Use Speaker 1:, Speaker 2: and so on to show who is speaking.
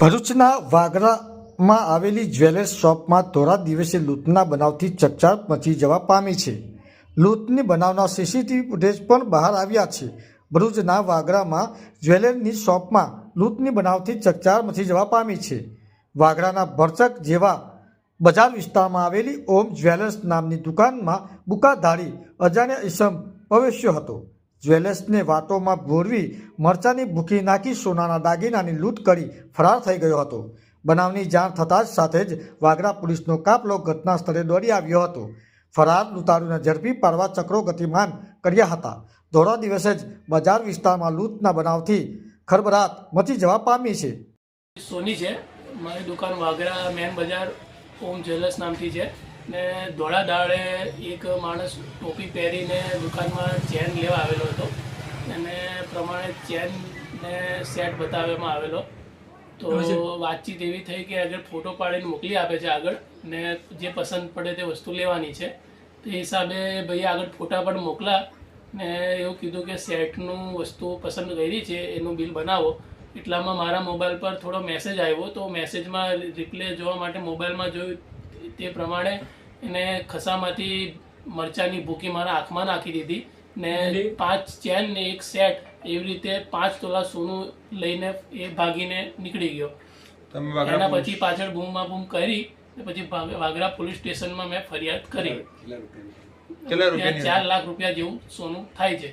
Speaker 1: ભરૂચના વાગરામાં આવેલી જ્વેલર્સ શોપમાં ધોરા દિવસે લૂંટના બનાવથી ચકચાર મચી જવા પામી છે. લૂંટની બનાવના સીસીટીવી ફૂટેજ પણ બહાર આવ્યા છે. ભરૂચના વાગરામાં જ્વેલરની શોપમાં લૂંટની બનાવથી ચકચાર મચી જવા પામી છે. વાગરાના ભરચક જેવા બજાર વિસ્તારમાં આવેલી ઓમ જ્વેલર્સ નામની દુકાનમાં બુકાધારી અજાણ્યા ઈસમ પ્રવેશ્યો હતો. જ્વેલર્સને વાતોમાં ભોરવી મરચાની ભૂખી નાખી સોનાના દાગીનાની લૂંટ કરી ફરાર થઈ ગયો હતો. બનાવની જાણ થતાં જ સાથે જ વાગરા પોલીસનો કાફલો ઘટના સ્થળે દોડી આવ્યો હતો. ફરાર લૂંટારૂને ઝડપી પાડવા ચક્રો ગતિમાન કર્યા હતા. ધોળા દિવસે જ બજાર વિસ્તારમાં લૂંટના બનાવથી ખરબરાટ મચી જવા પામી છે.
Speaker 2: સોની છે. મારી દુકાન વાગરા મેન બજાર ઓમ જ્વેલર્સ નામથી છે. ને ધોળા દાડે એક માણસ ટોપી પહેરીને દુકાનમાં ચેન લેવા પ્રમાણે ચેન ને સેટ બતાવવામાં આવેલો. તો વાતચીત એવી થઈ કે આગળ ફોટો પાડીને મોકલી આપે છે આગળ ને જે પસંદ પડે તે વસ્તુ લેવાની છે તે હિસાબે ભાઈ આગળ ફોટા પણ મોકલા ને એવું કીધું કે સેટનું વસ્તુ પસંદ કરી છે એનું બિલ બનાવો. એટલામાં મારા મોબાઈલ પર થોડો મેસેજ આવ્યો તો મેસેજમાં રિપ્લે જોવા માટે મોબાઈલમાં જોયું તે પ્રમાણે એને ખસામાંથી મરચાની ભૂકી મારા આંખમાં નાખી દીધી ને પાંચ ચેન ને એક સેટ એવી રીતે પાંચ તોલા સોનું લઈને એ ભાગીને નીકળી ગયો. એના પછી પાછળ બૂમમાં બૂમ કરી પછી વાગરા પોલીસ સ્ટેશનમાં મેં ફરિયાદ કરી. ચાર લાખ રૂપિયા જેવું સોનું થાય છે.